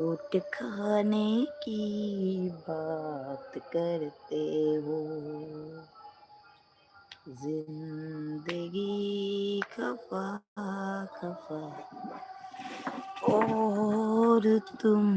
Road खाने की बात करते हो। ज़िंदगी खफा खफा। और तुम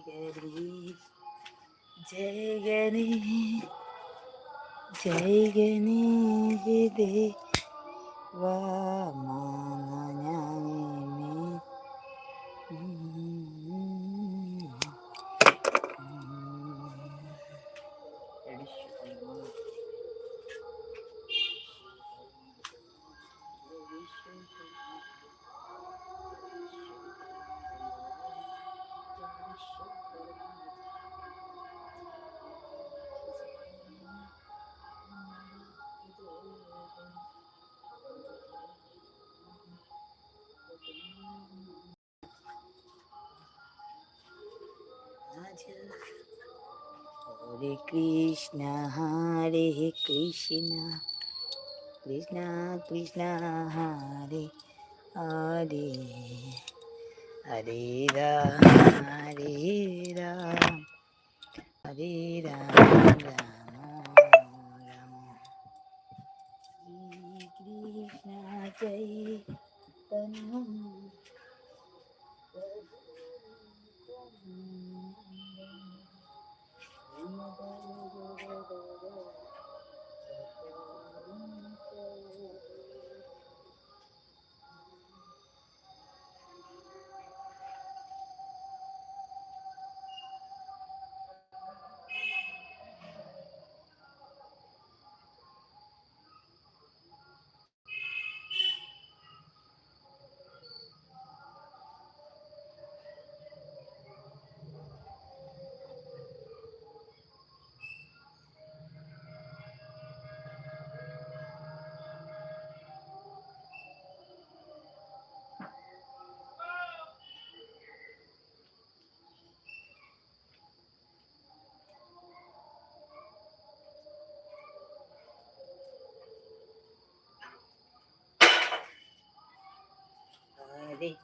జయగరి జయగని జయగని విదే వామా हरे कृष्ण हरे कृष्ण। कृष्ण कृष्ण, हरे हरे। हरे राम हरे राम। हरे राम राम राम। श्री कृष्ण चैतन्य Saturday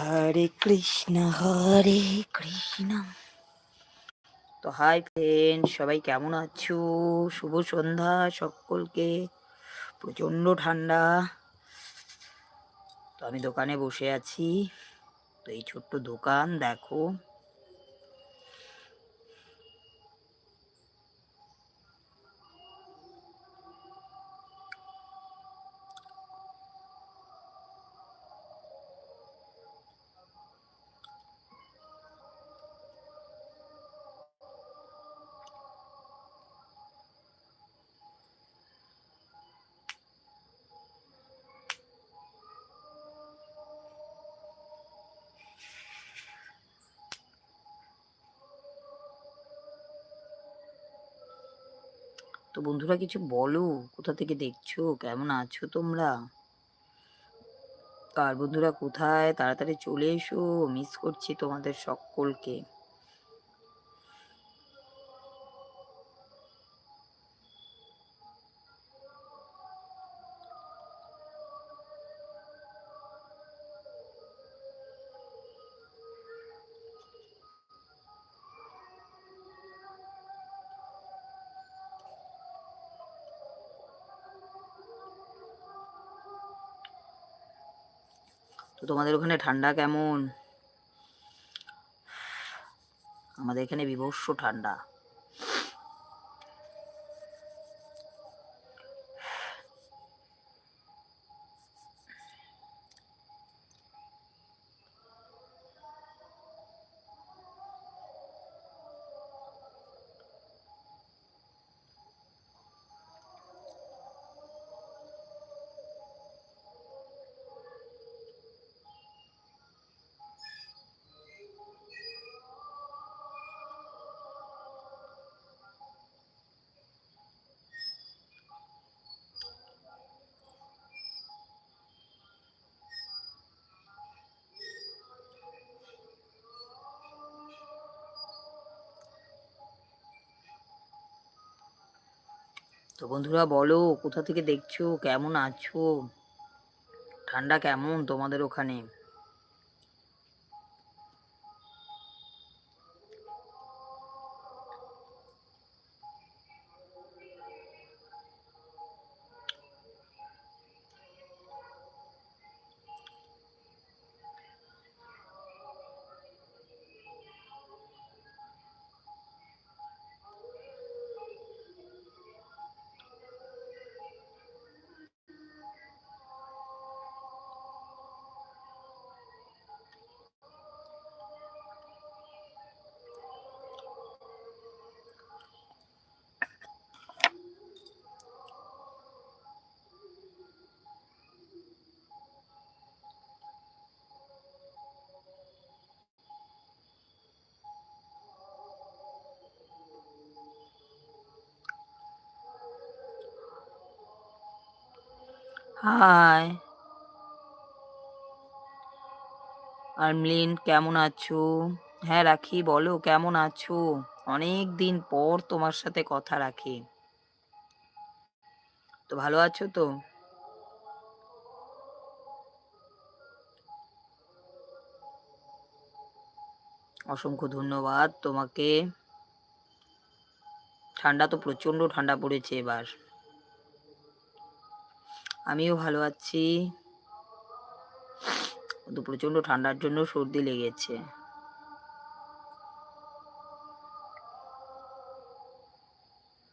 হরে কৃষ্ণ হরে কৃষ্ণ। তো হাই ফ্রেন্ড, সবাই কেমন আছো? শুভ সন্ধ্যা সকলকে। প্রচণ্ড ঠান্ডা। তো আমি দোকানে বসে আছি। তো এই ছোট্ট দোকান, দেখো। তো বন্ধুরা কিছু বলো? কোথা থেকে দেখছ? কেমন আছো তোমরা? আর বন্ধুরা কোথায়? তাড়াতাড়ি চলে এসো মিস করছি তোমাদের সকলকে। তো তোমাদের ওখানে ঠান্ডা কেমন? আমাদের এখানে বিভৎস ঠান্ডা। তো বন্ধুরা বলো কোথা থেকে দেখছ? কেমন আছো? ঠান্ডা কেমন তোমাদের ওখানে? হাই। আর্মলিন, কেমন আছো? হ্যাঁ রাখি, বলো, কেমন আছো? অনেক দিন পর তোমার সাথে কথা রাখি। তো ভালো আছো তো? অসংখ্য ধন্যবাদ তোমাকে। ঠান্ডা তো প্রচণ্ড ঠান্ডা পড়েছে এবার। আমিও ভালো আছি। প্রচণ্ড ঠান্ডার জন্য সর্দি লেগেছে।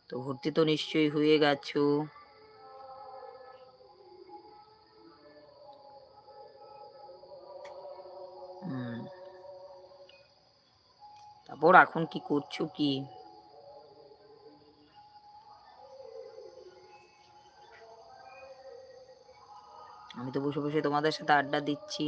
তো ভর্তি তো নিশ্চয়ই হয়ে গেছো। তারপর এখন কি করছ কি? আমি তো বসে বসে তোমাদের সাথে আড্ডা দিচ্ছি।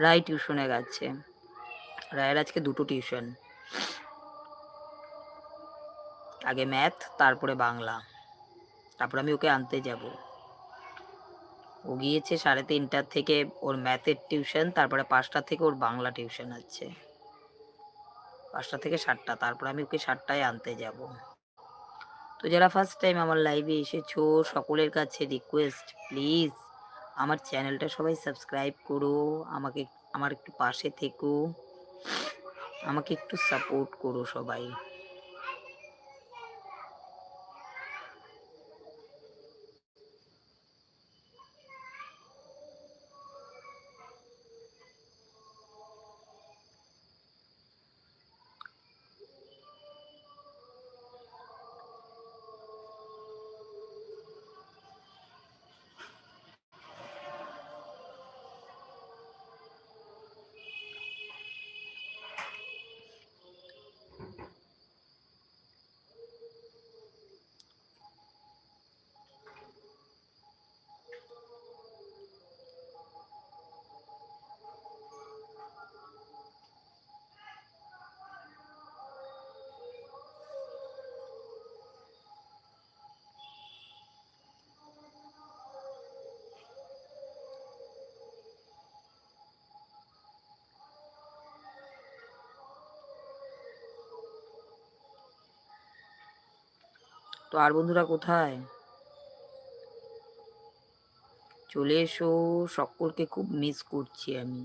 রায় টিউশনে গেছে। রায়ের আজকে দুটো টিউশন। আগে ম্যাথ, তারপরে বাংলা। তারপর আমি ওকে আনতে যাব। ও গিয়েছে সাড়ে তিনটার থেকে ওর ম্যাথের টিউশন তারপরে পাঁচটা থেকে ওর বাংলা টিউশন আছে। পাঁচটা থেকে সাতটা, তারপর আমি ওকে সাতটায় আনতে যাব। তো যারা ফার্স্ট টাইম আমার লাইভে এসেছ, সকলের কাছে রিকোয়েস্ট প্লিজ আমার চ্যানেলটা সবাই সাবস্ক্রাইব করো, আমাকে আমার একটু পাশে থেকো, আমাকে একটু সাপোর্ট করো সবাই। তো আর বন্ধুরা কোথায়? চলে এসো সকলকে খুব মিস করছি আমি।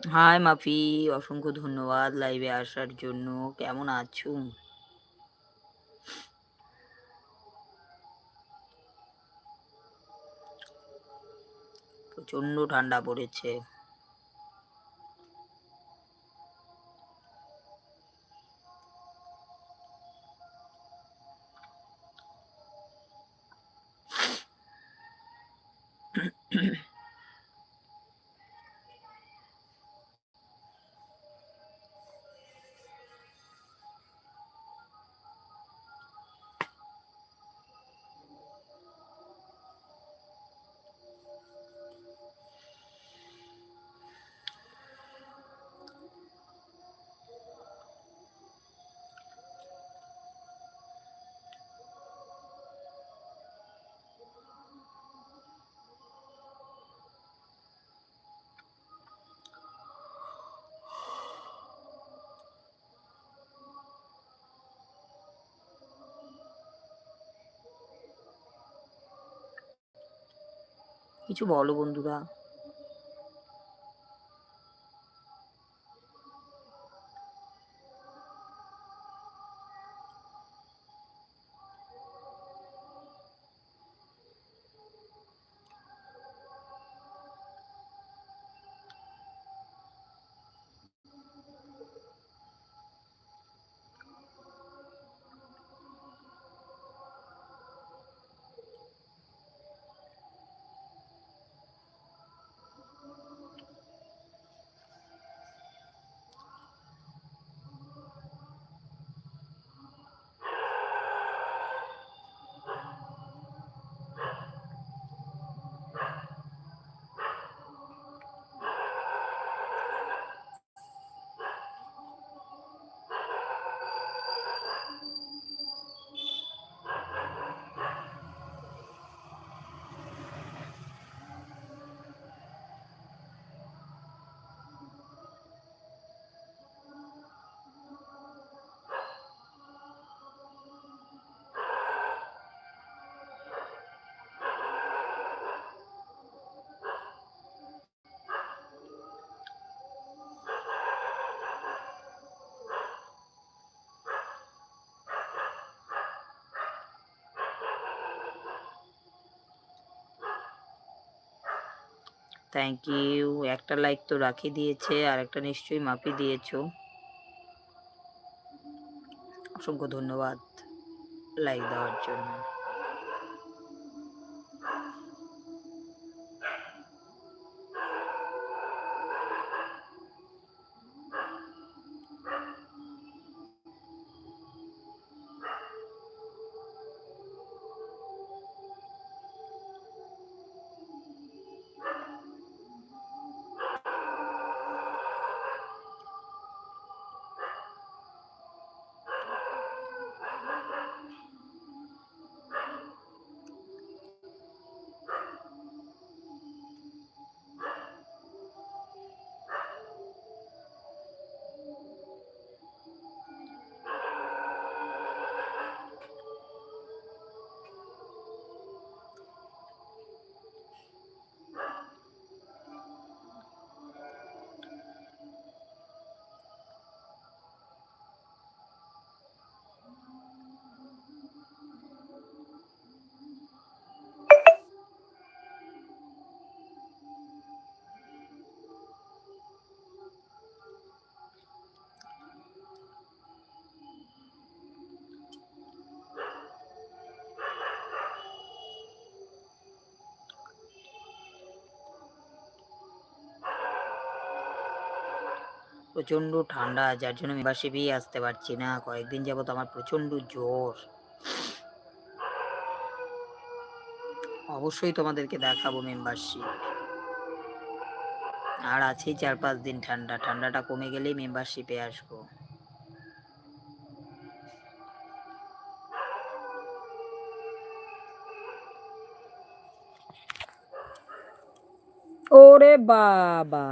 হাই মাফি অসংখ্য ধন্যবাদ লাইভে আসার জন্য। কেমন আছো? প্রচণ্ড ঠান্ডা পড়েছে। কিছু বলো বন্ধুরা। থ্যাংক ইউ একটা লাইক তো রাখি দিয়েছে, আর একটা নিশ্চয়ই মাপি দিয়েছ। অসংখ্য ধন্যবাদ লাইক দেওয়ার জন্য। প্রচণ্ড ঠান্ডা, যার জন্য মেম্বারশিপই আসতে পারছি না। কয়েকদিন যাবত আমার প্রচণ্ড জ্বর। অবশ্যই তোমাদেরকে দেখাবো মেম্বারশিপ আর আছেই চার পাঁচ দিন ঠান্ডা। ঠান্ডাটা কমে গেলেই মেম্বারশিপে আসব। ওরে বাবা!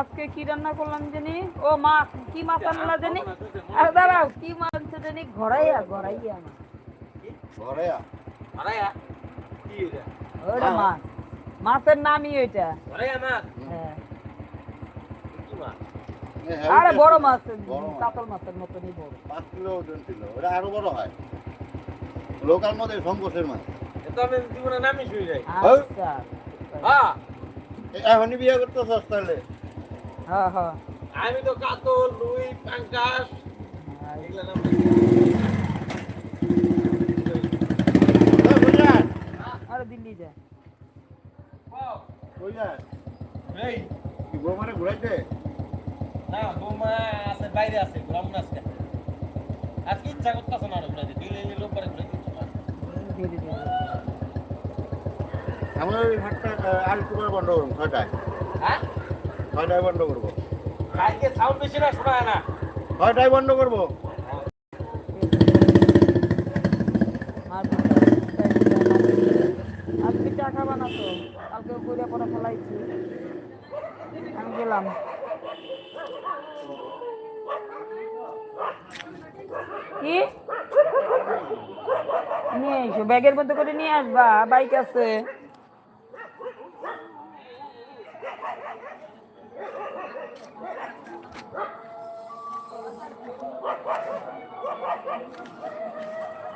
আজকে কি রান্না করলাম জানি? ও মাছ কি মাছ আনলা জানি? আর দাঁড়াও কি মাছ আনছে জানি? ঘরাইয়া ঘরাইয়া না ঘরে আ। ওইটা? মাছ। মাছের নামই ওইটা। হ্যাঁ। এ, হ্যাঁ, আরে ওটা বড় মাছ বড় মাছ। কাতল মাছের মতনই বড়। পাঁচ কিলো ওজন ছিল ওটা আরও বড় হয়। লোকাল মধ্যে সংঘর্ষের মাছ। আচ্ছা। এ, এখনই বিয়ে করতে সস্তালে হ্যাঁ হ্যাঁ আমি তো কাতল রুই নাম আরে দিল্লি যা এই কি বৌমারে ঘুরাইছে? না বৌমা আছে বাইরে আছে ঘুরাম না আজকে। আজকে ইচ্ছা করতেছে না ঘুরাই দিতে দিলে এলে লোক ঘুরাই দিতে না দিয়ে দিতে আমরা হাটটা আর একটু করে বন্ধ করব ছয়টায় হ্যাঁ? ছয়টায় বন্ধ করব। আজকে সাউন্ড বেশি না শোনা না। বন্ধ করব। আজকে টাকা বানাতো কালকে করে পরে ফেলাইছি আমি গেলাম কি? নিয়ে এসো ব্যাগের মধ্যে করে নিয়ে আসবা বাইক আছে।